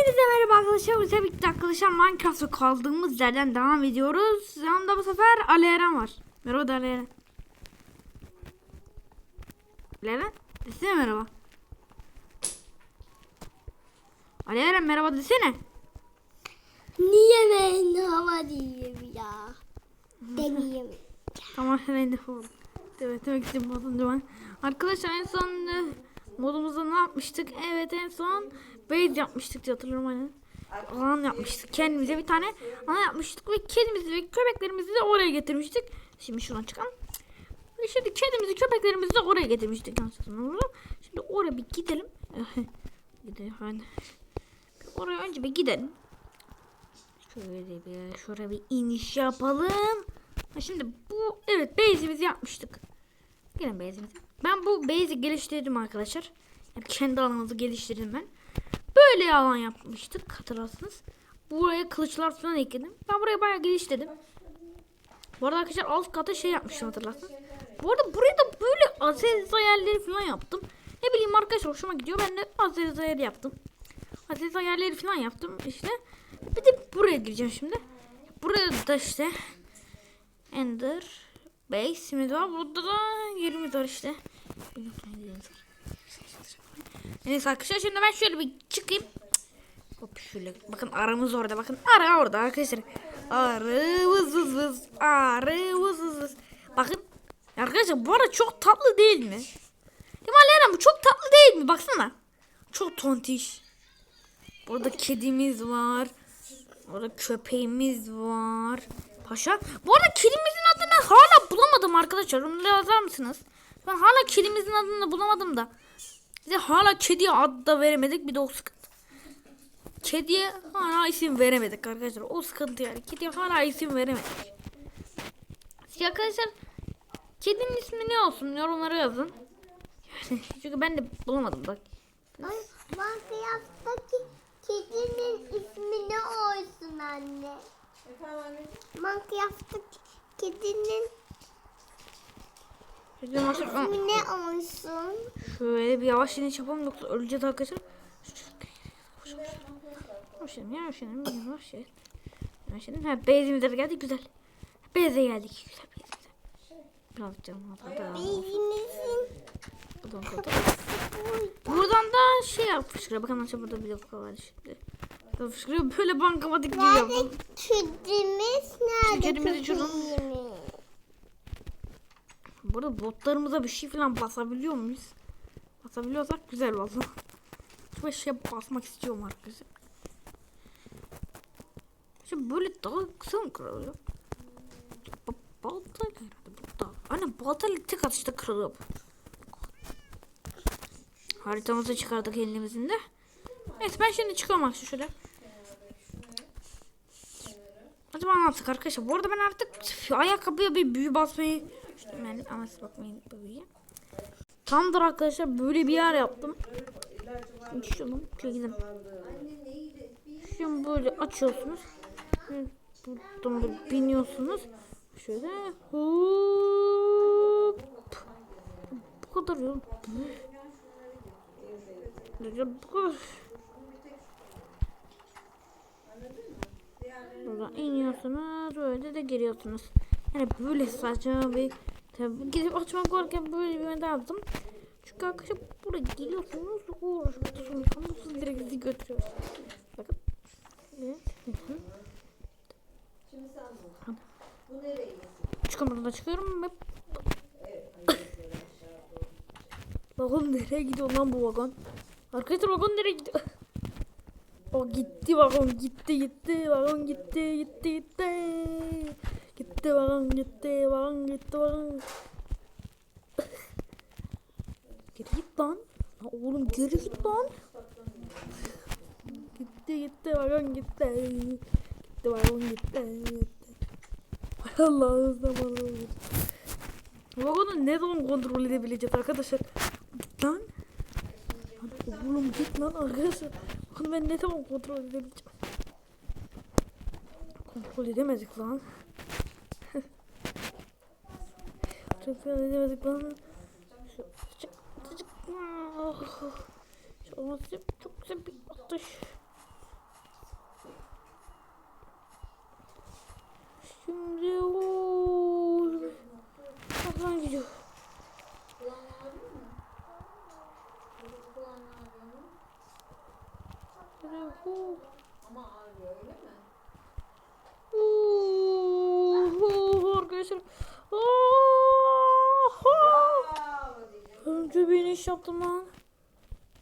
Hepinize merhaba arkadaşlar. Biz birlikte arkadaşlar Minecraft'ta kaldığımız yerden devam ediyoruz. Yanımda bu sefer Ali Eren var. Merhaba da Ali Eren. Ali Eren desene merhaba. Ali Eren merhaba desene. Niye ben hava diyeyim ya? Demeyeyim. Tamam ben de oldum. Evet demek istedim modum. Arkadaşlar en son e, modumuzda ne yapmıştık? Evet en son base yapmıştık diye hatırlıyorum hani. Alan yapmıştık. Kendimize bir tane alan yapmıştık ve kedimizi ve köpeklerimizi de oraya getirmiştik. Şimdi şuradan çıkalım. Ve şimdi kedimizi köpeklerimizi de oraya getirmiştik. Şimdi oraya bir gidelim. gidelim. Oraya önce bir gidelim. Şöyle bir şuraya bir iniş yapalım. Şimdi bu evet base'imizi yapmıştık. Gelin base'imize. Ben bu base'i geliştirdim arkadaşlar. Yani kendi alanımızı geliştirdim ben. Böyle alan yapmıştık hatırlarsınız. Buraya kılıçlar falan ekledim. Ben buraya bayağı geliştirdim. Bu arada arkadaşlar alt kata şey yapmıştım hatırlarsınız. Bu arada buraya da böyle Azeriza yerleri falan yaptım. Ne bileyim arkadaşlar hoşuma gidiyor. Ben de Azeriza yeri yaptım. Azeriza yerleri falan yaptım işte. Bir de buraya gireceğim şimdi. Buraya da işte Ender Base'imiz var. Burada da yerimiz var işte. Neyse arkadaşlar şimdi ben şöyle bir çıkayım. Hop şöyle bakın aramız orada bakın ara orada arkadaşlar. Arı vız vız vız arı vız vız vız. Bakın arkadaşlar bu arada çok tatlı değil mi? Değil mi Aleyna bu çok tatlı değil mi? Baksana. Çok tontiş. Burada kedimiz var. Burada köpeğimiz var. Paşa. Bu arada kedimizin adını hala bulamadım arkadaşlar. Onu yazar mısınız? Ben hala kedimizin adını bulamadım da. Bize hala kediye ad da veremedik. Bir de o sıkıntı. Kediye hala isim veremedik arkadaşlar. O sıkıntı yani. Kediye hala isim veremedik. Siz arkadaşlar kedinin ismi ne olsun yorumlara yazın. Yani çünkü ben de bulamadım bak. Minecraft'taki kedinin ismi ne olsun anne? Minecraft'taki kedinin Şöyle maşallah- ismi ne olsun? Şöyle bir yavaş iniş yapalım yoksa öleceğiz arkadaşlar. İnin, yavaş inin, yavaş inin. Yavaş inin. Ha base'imize de geldik güzel. Base'e geldik güzel base'imize. Birazcık canım aldı. Bizimizin Buradan koyduk. Buradan da şey yap fışkırıyor. Bakın aşağı burada bir lafka var şimdi. Burada Fışkırıyor böyle bankamatik gibi Nerede yapalım. kedimiz? Nerede Kedimizi şuradan- köpeğimiz? Burada botlarımıza bir şey falan basabiliyor muyuz? Basabiliyorsak güzel valla. Şu şey basmak istiyorum arkadaşlar. Şimdi böyle daha kısa mı kırılıyor? Ba- Baltayla herhalde burada. Aynen baltayla tek atışta kırılıyor. Haritamızı çıkardık elimizin de. Evet ben şimdi çıkıyorum arkadaşlar şöyle. Acaba ne yaptık arkadaşlar? Bu arada ben artık ayakkabıya bir büyü basmayı yani ama siz bakmayın büyüye. Tamdır arkadaşlar böyle bir yer yaptım. Şunu çekelim. Şimdi böyle açıyorsunuz. Buradan böyle biniyorsunuz. Şöyle hop. Bu kadar ya. Buradan iniyorsunuz böyle de giriyorsunuz. Yani böyle saçma bir tabi gidip açmak varken böyle bir yöntem yaptım. Çünkü arkadaşlar buraya geliyorsunuz uğraşıyorsunuz. Siz direkt sizi götürüyor. Bakın. Evet. Hı hı. Çıkın buradan çıkıyorum ve Vagon nereye gidiyor lan bu vagon? Arkadaşlar vagon nereye gidiyor? O gitti vagon gitti gitti vagon gitti gitti gitti. Gitti vagon gitti vagon gitti vagon. Geri git lan. Lan oğlum geri git lan. Gitti gitti vagon gitti. Gitti vagon gitti. gitti. Allah'ın zamanı. Vagonu ne zaman kontrol edebileceğiz arkadaşlar? Git lan. Lan Oğlum git lan arkadaşlar. Bakın ben ne zaman kontrol edebileceğim? Kontrol edemedik lan. Tekrar edemedik bana. Sıcak sıcak. Olması çok güzel bir atış. Şimdi o kaplan gidiyor. Ama abi öyle mi? Oo, arkadaşlar. Oo. Önce bir iniş yaptım lan.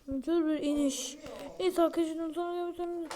Önce bir iniş. Evet arkadaşlar sonra görüşürüz.